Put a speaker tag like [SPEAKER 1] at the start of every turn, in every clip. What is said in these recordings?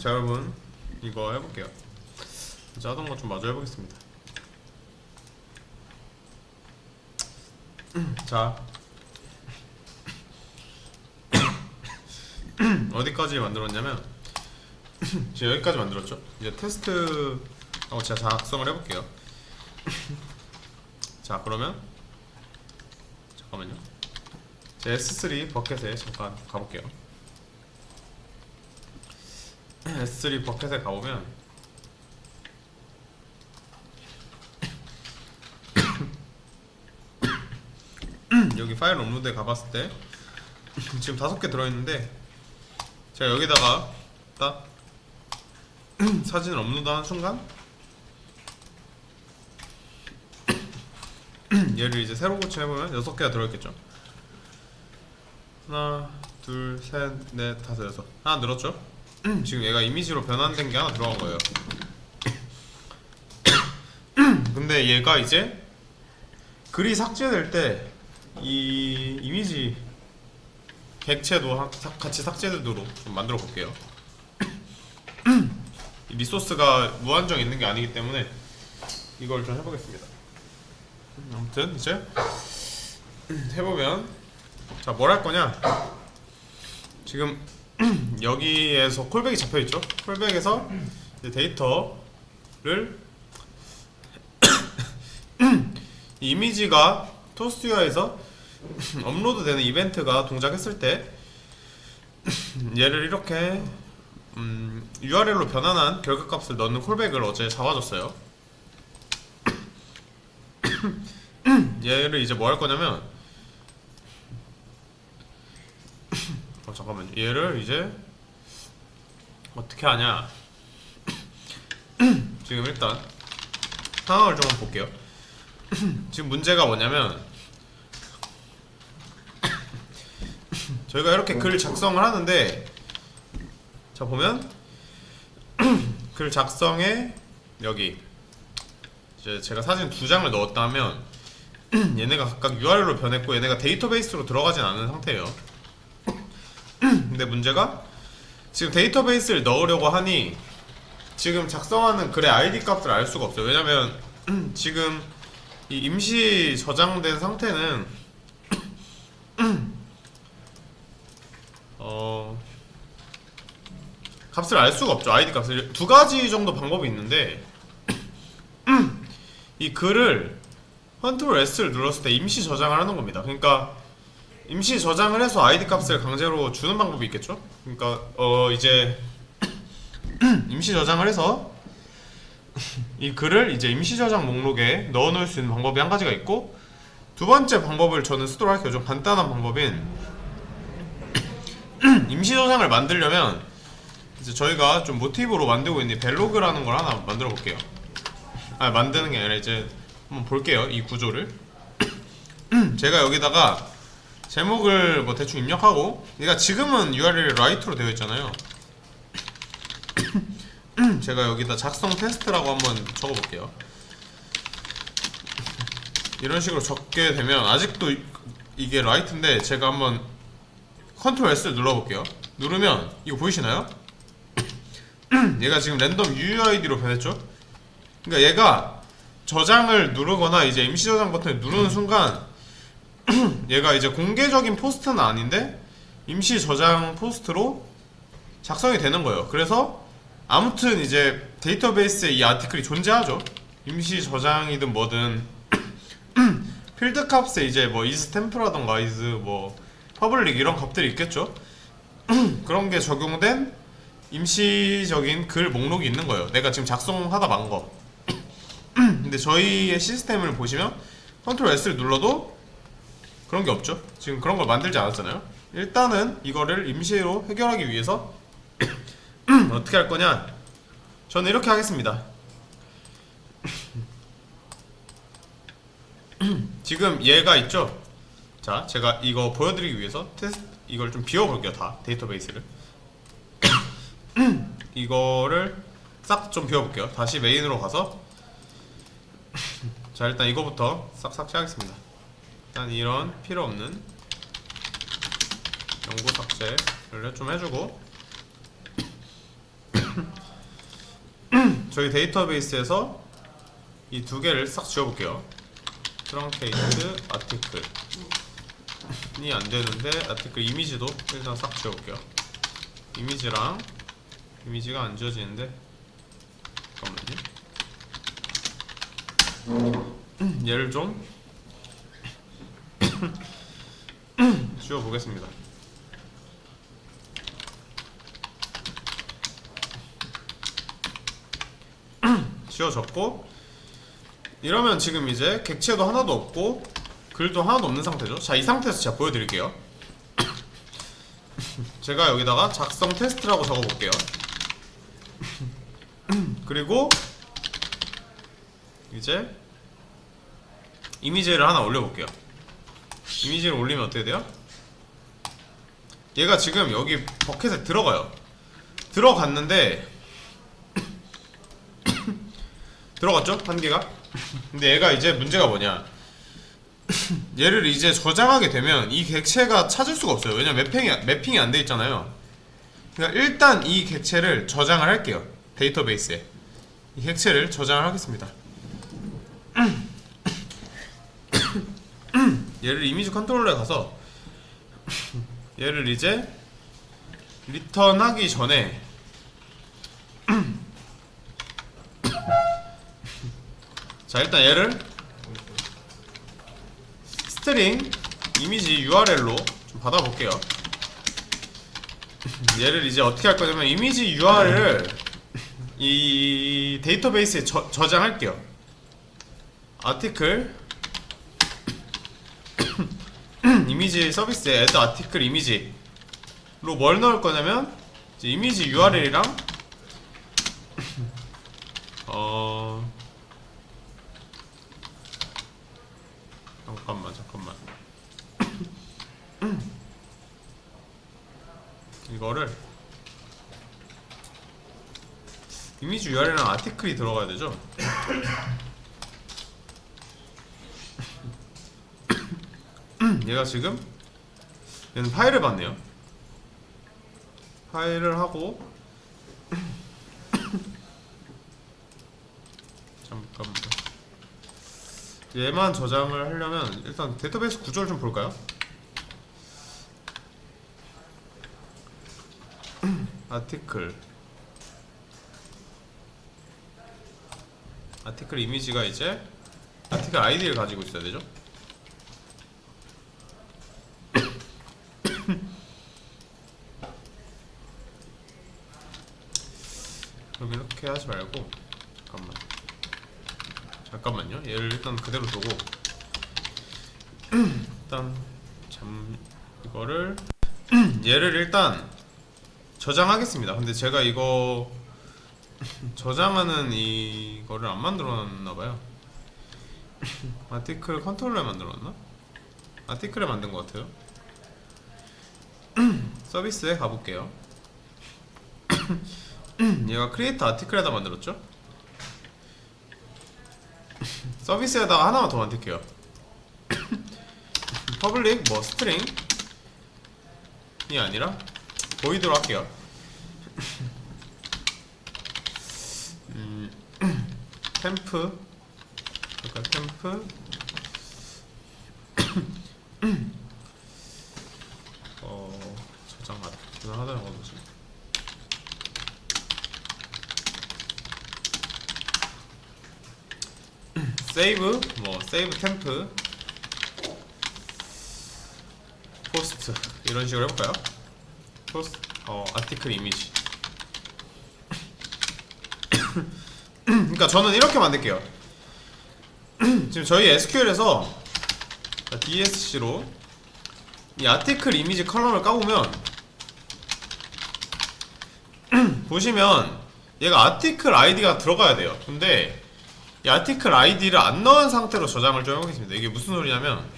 [SPEAKER 1] 자 여러분 이거 해볼게요. 자 하던 거 좀 마저 해보겠습니다. 자. 어디까지 만들었냐면 지금 여기까지 만들었죠? 이제 테스트 하고 제가 작성을 해볼게요. 자 그러면 잠깐만요. 제 S3 버켓에 잠깐 가볼게요 S3 버켓에 가보면 여기 파일 업로드에 가봤을 때 지금 다섯 개 들어있는데 제가 여기다가 딱 사진을 업로드하는 순간 얘를 이제 새로 고침해보면 여섯 개가 들어있겠죠? 하나 둘 셋 넷 다섯 여섯. 하나 늘었죠 지금 얘가 이미지로 변환된 게 하나 들어간 거예요. 근데 얘가 이제 글이 삭제될 때 이 이미지 객체도 같이 삭제되도록 좀 만들어 볼게요. 이 리소스가 무한정 있는 게 아니기 때문에 이걸 좀 해보겠습니다. 아무튼 이제 해보면 자 뭘 할 거냐? 지금 여기에서 콜백이 잡혀 있죠 콜백에서 데이터를 이 이미지가 토스튜어에서 업로드 되는 이벤트가 동작했을 때 얘를 이렇게 음, URL로 변환한 결과값을 넣는 콜백을 어제 잡아줬어요. 얘를 이제 뭐 할 거냐면 어 잠깐만요. 얘를 이제 어떻게 하냐? 지금 일단 상황을 좀 볼게요. 지금 문제가 뭐냐면 저희가 이렇게 글 작성을 하는데 자 보면 글 작성에 여기 이제 제가 사진 두 장을 넣었다면 얘네가 각각 URL로 변했고 얘네가 데이터베이스로 들어가진 않은 상태예요. 근데 문제가 지금 데이터베이스를 넣으려고 하니 지금 작성하는 글의 ID 값을 알 수가 없어요. 왜냐면 지금 이 임시 저장된 상태는 어 값을 알 수가 없죠. ID 값을 두 가지 정도 방법이 있는데 이 글을 컨트롤 S를 눌렀을 때 임시 저장을 하는 겁니다. 그러니까 임시 저장을 해서 ID 값을 강제로 주는 방법이 있겠죠. 그러니까 어 이제 임시 저장을 해서 이 글을 이제 임시 저장 목록에 넣어 놓을 수 있는 방법이 한 가지가 있고 두 번째 방법을 저는 쓰도록 할게요. 좀 간단한 방법인 임시 저장을 만들려면 이제 저희가 좀 모티브로 만들고 있는 이 벨로그라는 걸 하나 만들어 볼게요. 아 만드는 게 아니라 이제 한번 볼게요. 이 구조를 제가 여기다가 제목을 뭐 대충 입력하고 얘가 지금은 URL이 라이트로 되어 있잖아요. 제가 여기다 작성 테스트라고 한번 적어볼게요. 이런 식으로 적게 되면 아직도 이- 이게 라이트인데 제가 한번 컨트롤 S 눌러볼게요. 누르면 이거 보이시나요? 얘가 지금 랜덤 UUID로 변했죠? 그러니까 얘가 저장을 누르거나 이제 임시 저장 버튼을 누르는 순간 얘가 이제 공개적인 포스트는 아닌데 임시 저장 포스트로 작성이 되는 거예요. 그래서 아무튼 이제 데이터베이스에 이 아티클이 존재하죠. 임시 저장이든 뭐든 필드 값에 이제 뭐 is 템프라던가 is 뭐 퍼블릭 이런 값들이 있겠죠. 그런 게 적용된 임시적인 글 목록이 있는 거예요. 내가 지금 작성하다 만 거. 근데 저희의 시스템을 보시면 컨트롤 S를 눌러도 그런 게 없죠. 지금 그런 걸 만들지 않았잖아요. 일단은 이거를 임시로 해결하기 위해서 어떻게 할 거냐? 저는 이렇게 하겠습니다. 지금 얘가 있죠? 자, 제가 이거 보여드리기 위해서 테스트 이걸 좀 비워볼게요 다 데이터베이스를 이거를 싹 좀 비워볼게요 다시 메인으로 가서 자 일단 이거부터 싹 삭제하겠습니다 일단 이런 필요 없는 연구 삭제를 좀 해주고 저희 데이터베이스에서 이 두 개를 싹 지워볼게요. 트렁케이트 아티클. 이 안 되는데 아티클 이미지도 일단 싹 지워볼게요. 이미지랑 이미지가 안 지워지는데 잠깐만요. 얘를 좀 지워보겠습니다. 지워졌고 이러면 지금 이제 객체도 하나도 없고 글도 하나도 없는 상태죠. 자, 이 상태에서 제가 보여드릴게요. 제가 여기다가 작성 테스트라고 적어볼게요. 그리고 이제 이미지를 하나 올려볼게요. 이미지를 올리면 어떻게 돼요? 얘가 지금 여기 버켓에 들어가요. 들어갔는데 들어갔죠? 한 개가? 근데 얘가 이제 문제가 뭐냐? 얘를 이제 저장하게 되면 이 객체가 찾을 수가 없어요. 왜냐면 매핑이 매핑이 안 돼 있잖아요. 그러니까 일단 이 객체를 저장을 할게요. 데이터베이스에 이 객체를 저장을 하겠습니다. 얘를 이미지 컨트롤러에 가서 얘를 이제 리턴하기 전에 자 일단 얘를 스트링 이미지 URL로 좀 받아볼게요. 얘를 이제 어떻게 할 거냐면 이미지 URL을 이 데이터베이스에 저, 저장할게요. 아티클 이미지 서비스에 add 아티클 이미지로 뭘 넣을 거냐면 이제 이미지 URL이랑 어 잠깐만 잠깐만 이거를 이미지 URL이랑 아티클이 들어가야 되죠? 얘가 지금 얘는 파일을 받네요. 파일을 하고 잠깐만 얘만 저장을 하려면 일단 데이터베이스 구조를 좀 볼까요? 아티클 아티클 이미지가 이제 아티클 아이디를 가지고 있어야 되죠? 그럼 이렇게 하지 말고 잠깐만. 잠깐만요. 얘를 일단 그대로 두고. 일단 잠 이거를 얘를 일단 저장하겠습니다. 근데 제가 이거 저장하는 이거를 안 만들어놨나봐요. 아티클 컨트롤러에 만들었나? 아티클에 만든 것 같아요. 서비스에 가볼게요 얘가 크리에이터 아티클에다 만들었죠? 서비스에다가 하나만 더 만들게요. 퍼블릭 뭐 스트링 이 아니라 보이드로 할게요. 음, 템프 그러니까 템프 어 저장 맞 저장하다는 거 뭐지? 세이브 뭐 세이브 템프. 포스트. 이런 식으로 해볼까요? 포스트 어 아티클 이미지 그러니까 저는 이렇게 만들게요. 지금 저희 SQL에서 DSC로 이 아티클 이미지 컬럼을 까보면 보시면 얘가 아티클 아이디가 들어가야 돼요. 근데 이 아티클 아이디를 안 넣은 상태로 저장을 좀 해보겠습니다. 이게 무슨 소리냐면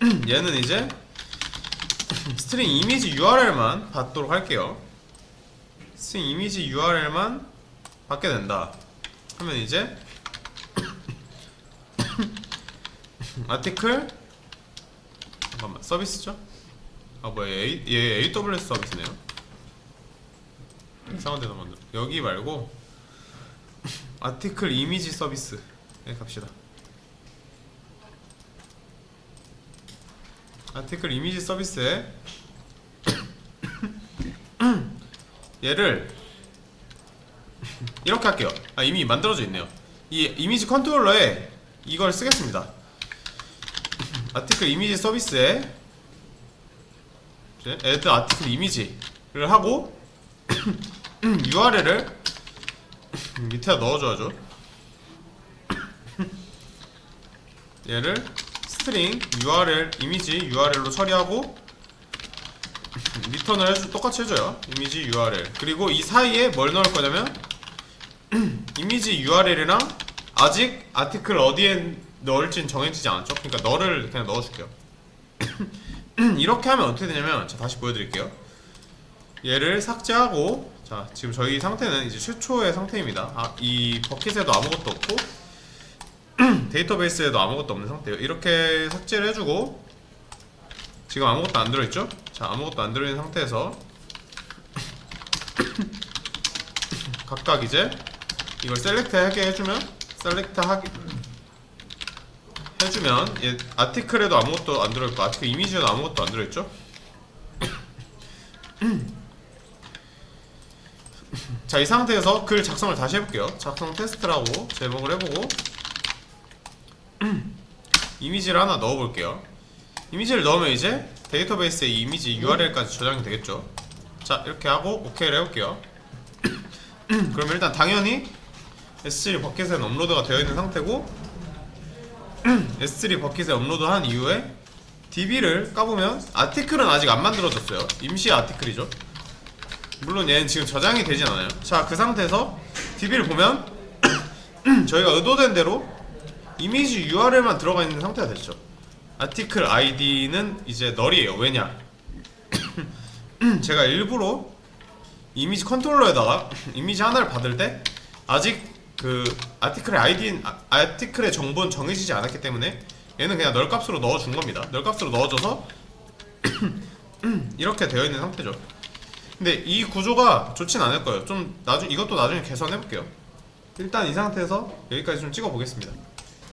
[SPEAKER 1] 얘는 이제 스트링 이미지 URL만 받도록 할게요. 스트링 이미지 URL만 받게 된다. 하면 이제 아티클 잠깐만 서비스죠? 아 뭐야 얘, 얘 AWS 서비스네요. 이상한 데다 만들어 여기 말고 아티클 이미지 서비스에 갑시다. 아티클 이미지 서비스에 얘를 이렇게 할게요. 아 이미 만들어져 있네요. 이 이미지 컨트롤러에 이걸 쓰겠습니다. 아티클 이미지 서비스에 add 아티클 이미지를 하고 URL을 밑에다 넣어줘야죠 얘를 스트링 URL 이미지 URL로 처리하고 리턴을 해주, 똑같이 해줘요. 이미지 URL 그리고 이 사이에 뭘 넣을 거냐면 이미지 URL이랑 아직 아티클 어디에 넣을진 정해지지 않았죠. 그러니까 너를 그냥 넣어줄게요. 이렇게 하면 어떻게 되냐면 자 다시 보여드릴게요. 얘를 삭제하고 자 지금 저희 상태는 이제 최초의 상태입니다 아, 이 버킷에도 아무것도 없고 데이터베이스에도 아무것도 없는 상태예요 이렇게 삭제를 해주고 지금 아무것도 안 들어있죠? 자 아무것도 안 들어있는 상태에서 각각 이제 이걸 셀렉트 하게 해주면 셀렉트 하게 해주면 얘 아티클에도 아무것도 안 들어있고 아티클 이미지에도 아무것도 안 들어있죠? 자 이 상태에서 글 작성을 다시 해볼게요. 작성 테스트라고 제목을 해보고 이미지를 하나 넣어볼게요. 이미지를 넣으면 이제 데이터베이스에 이 이미지 URL까지 저장이 되겠죠? 자 이렇게 하고 OK를 해볼게요. 그럼 일단 당연히 S3 버킷에 업로드가 되어 있는 상태고 S3 버킷에 업로드한 이후에 DB를 까보면 아티클은 아직 안 만들어졌어요. 임시 아티클이죠 물론 얘는 지금 저장이 되진 않아요. 자 그 상태에서 DB를 보면 저희가 의도된 대로 이미지 URL만 들어가 있는 상태가 됐죠. 아티클 아이디는 이제 널이에요. 왜냐? 제가 일부러 이미지 컨트롤러에다가 이미지 하나를 받을 때 아직 그 아티클의 아이디 아, 아티클의 정보는 정해지지 않았기 때문에 얘는 그냥 널 값으로 넣어준 겁니다. 널 값으로 넣어줘서 이렇게 되어 있는 상태죠 근데 이 구조가 좋진 않을 거예요. 좀 나중 이것도 나중에 개선해 볼게요. 일단 이 상태에서 여기까지 좀 찍어 보겠습니다